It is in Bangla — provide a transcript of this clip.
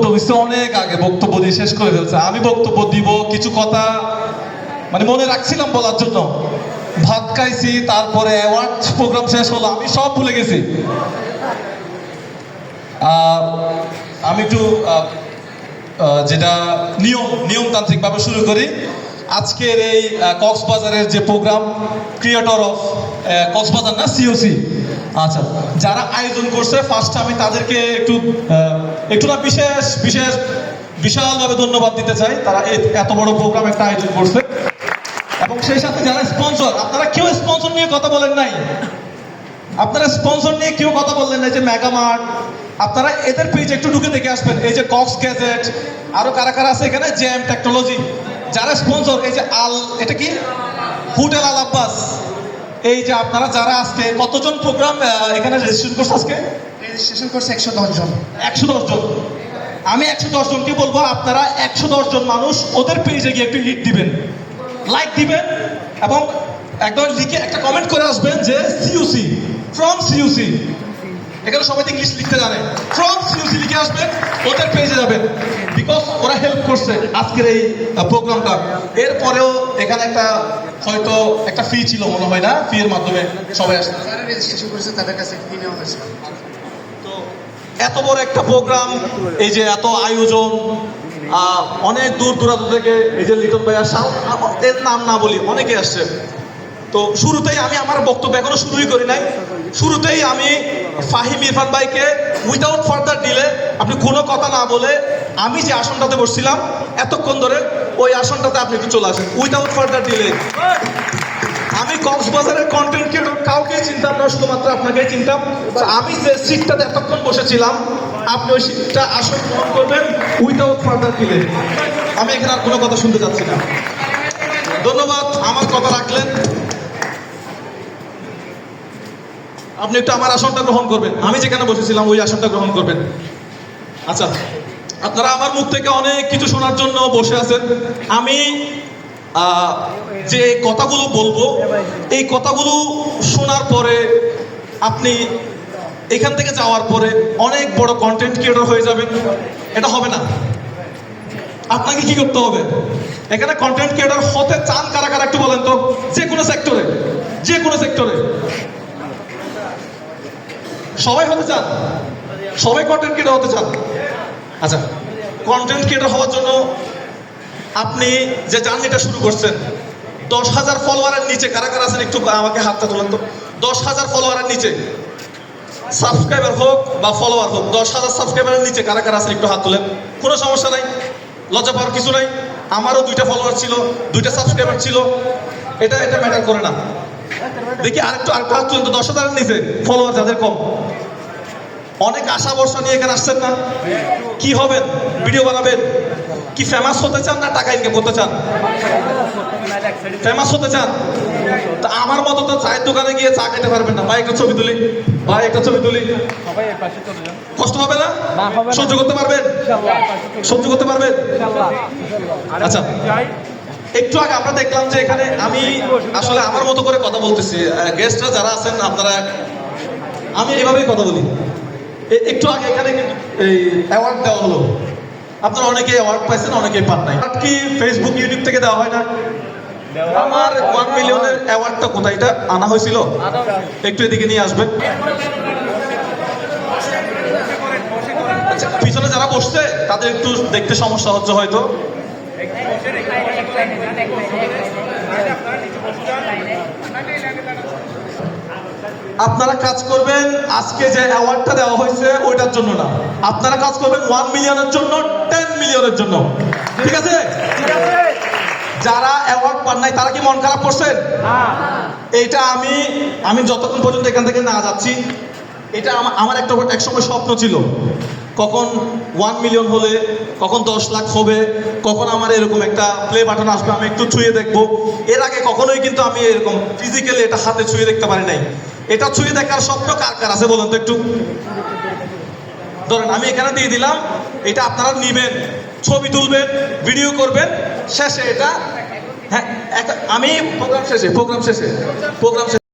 বক্তব্য দিচ্ছে, অনেক আগে বক্তব্য দিয়ে শেষ করে ফেলছে। আমি বক্তব্য দিব, কিছু কথা মানে মনে রাখছিলাম বলার জন্য। ভাত খাইছি, তারপরে অ্যাওয়ার্ড প্রোগ্রাম শেষ হলো, আমি সব ভুলে গেছি। আমি একটু যেটা নিয়ম, নিয়মতান্ত্রিকভাবে শুরু করি। আজকের এই কক্সবাজারের যে প্রোগ্রাম ক্রিয়েটর অফ কক্সবাজার না সিওসি আচ্ছা যারা আয়োজন করছে ফার্স্ট আমি তাদেরকে একটু একটু না, বিশেষ বিশেষ, বিশালভাবে ধন্যবাদ দিতে চাই। তারা এত বড় প্রোগ্রাম একটা আয়োজন করছে। এবং সেই সাথে যারা স্পন্সর আপনারা কেউ স্পন্সর নিয়ে কথা বলেন নাই? আপনারা স্পন্সর নিয়ে কেউ কথা বললেন না যে মেগামার্ট আপনারা এদের পেজ একটু ঢুকে দেখে আসবেন। এই যে কক্স গ্যাজেট আরও কারা কারা আছে এখানে? জ্যাম টেকনোলজি যারা স্পন্সর এই যে আল, এটা কি? হোটেল আল আব্বাস। এই যে আপনারা যারা আজকে কতজন প্রোগ্রাম এখানে রেজিস্ট্রেশন করছে আজকে? রেজিস্ট্রেশন করছে একশো দশ জন। একশো দশ জন। আমি একশো দশ জনকে বলব আপনারা একশো দশ জন মানুষ ওদের পেজে গিয়ে একটু হিট দিবেন। লাইক দিবেন এবং একদম লিখে একটা কমেন্ট করে আসবেন যে সিইউসি ফ্রম সিইউসি এখানে সবাই ইংলিশ লিখতে জানে। ফ্রম লিখে আসবেন ওদের পেজে যাবেন বিকজ ওরা হেল্প করছে আজকের এই প্রোগ্রামটা এরপরেও এখানে একটা হয়তো একটা ফি ছিল মনে হয় না ফি এর মাধ্যমে সবাই আসছে। তাদের কাছে ফি নেওয়া হয়েছে। তো এত বড় একটা প্রোগ্রাম এই যে এত আয়োজন অনেক দূর দূরান্ত থেকে এই যে লিটন ভাইয়া সাউ- এর নাম না বলি অনেকে আসছে। তো শুরুতেই আমি আমার বক্তব্য এখনও শুরুই করি নাই। শুরুতেই আমি ফাহিম ইরফান ভাইকে উইদাউট ফার্দার ডিলে আপনি কোনো কথা না বলে আমি যে আসনটাতে বসছিলাম, এতক্ষণ ধরে ওই আসনটাতে আপনি একটু চলে আসেন। উইদাউট ফার্দার ডিলে আমি কক্সবাজারের কন্টেন্ট ক্রিয়েটর কাউকে চিনতাম না, শুধুমাত্র আপনাকে চিনতাম। আমি যে সিটটাতে এতক্ষণ বসেছিলাম, আপনি ওই সিটটা আসন গ্রহণ করবেন উইদাউট ফার্দার ডিলে আমি এখানে আর কোনো কথা শুনতে যাচ্ছি না। ধন্যবাদ, আমার কথা রাখলেন। আপনি একটু আমার আসনটা গ্রহণ করবেন। আমি যেখানে বসেছিলাম, ওই আসনটা গ্রহণ করবেন। আচ্ছা আপনারা আমার মুখ থেকে অনেক কিছু শোনার জন্য বসে আছেন। আমি যে কথাগুলো বলব, এই কথাগুলো শোনার পরে আপনি এখান থেকে যাওয়ার পরে অনেক বড় কন্টেন্ট ক্রিয়েটর হয়ে যাবেন। এটা হবে না। আপনাকে কি করতে হবে? এখানে কন্টেন্ট ক্রিয়েটর হতে চান কারা কারা একটু বলেন তো? যে কোনো সেক্টরে যে কোনো সেক্টরে সবাই হতে চান? সবাই কন্টেন্ট ক্রিয়েটর হতে চান? আচ্ছা কন্টেন্ট ক্রিয়েটর হওয়ার জন্য আপনি যে জার্নিটা শুরু করছেন, দশ হাজার ফলোয়ারের নিচে কারা কারা আছেন একটু আমাকে হাতটা তোলেন তো। দশ হাজার ফলোয়ারের নিচে সাবস্ক্রাইবার হোক বা ফলোয়ার হোক, দশ হাজার সাবস্ক্রাইবারের নিচে কারা কারা আছেন একটু হাত তোলেন। কোনো সমস্যা নাই, লজ্জা পাওয়ার কিছু নাই। আমারও দুইটা ফলোয়ার ছিল, দুইটা সাবস্ক্রাইবার ছিল। এটা এটা ম্যাটার করে না। দেখি আরেকটু আরেকটু হাত তুলেন তো দশ হাজারের নিচে। ফলোয়ার যাদের কম। অনেক আশা ভরসা নিয়ে এখানে আসছেন না? কি হবেন? ভিডিও বানাবেন? কি ফেমাস হতে চান না টাকা ইনকাম করতে চান? ফেমাস হতে চান? তা আমার মতো তো চায়ের দোকানে গিয়ে চা খেতে পারবেন না। ভাই একটা ছবি তুলি। ভাই একটা ছবি তুলি। কষ্ট হবে না? না, হবে না। সহ্য করতে পারবেন? সহ্য করতে পারবেন? আচ্ছা। একটু আগে আমরা দেখলাম যে এখানে আমি আসলে আমার মতো করে কথা বলতেছি। গেস্টরা যারা আছেন আপনারা আমি এভাবেই কথা বলি। একটু আগে এখানে এই অ্যাওয়ার্ড দেওয়া হলো। আপনারা অনেকে অ্যাওয়ার্ড পাইছেন অনেকে পান নাই। কি ফেসবুক ইউটিউব থেকে দেওয়া হয় না? আমার ওয়ান মিলিয়নের অ্যাওয়ার্ডটা কোথায়? এটা আনা হয়েছিল। একটু এদিকে নিয়ে আসবেন। আচ্ছা, পিছনে যারা বসছে তাদের একটু দেখতে সমস্যা হচ্ছে হয়তো। আপনারা কাজ করবেন আজকে যে অ্যাওয়ার্ডটা দেওয়া হয়েছে ওইটার জন্য না। আপনারা কাজ করবেন ওয়ান মিলিয়নের জন্য টেন মিলিয়নের জন্য। ঠিক আছে? যারা অ্যাওয়ার্ড পান নাই তারা কি মন খারাপ করছেন? এইটা আমি আমি যতক্ষণ পর্যন্ত এখান থেকে না যাচ্ছি এটা আমা- আমার একটা এক সময় স্বপ্ন ছিল। কখন ওয়ান মিলিয়ন হলে, কখন দশ লাখ হবে, কখন আমার এরকম একটা প্লে বাটন আসবে, আমি একটু ছুঁয়ে দেখব। এর আগে কখনোই কিন্তু আমি এরকম ফিজিক্যালি এটা হাতে ছুঁয়ে দেখতে পারি নাই। এটা ছুঁয়ে দেখার স্বপ্ন কার কার আছে বলুন তো একটু? ধরেন আমি এখানে দিয়ে দিলাম, এটা আপনারা নিবেন, ছবি তুলবেন ভিডিও করবেন, শেষে এটা হ্যাঁ আমি প্রোগ্রাম শেষে প্রোগ্রাম শেষে প্রোগ্রাম শেষে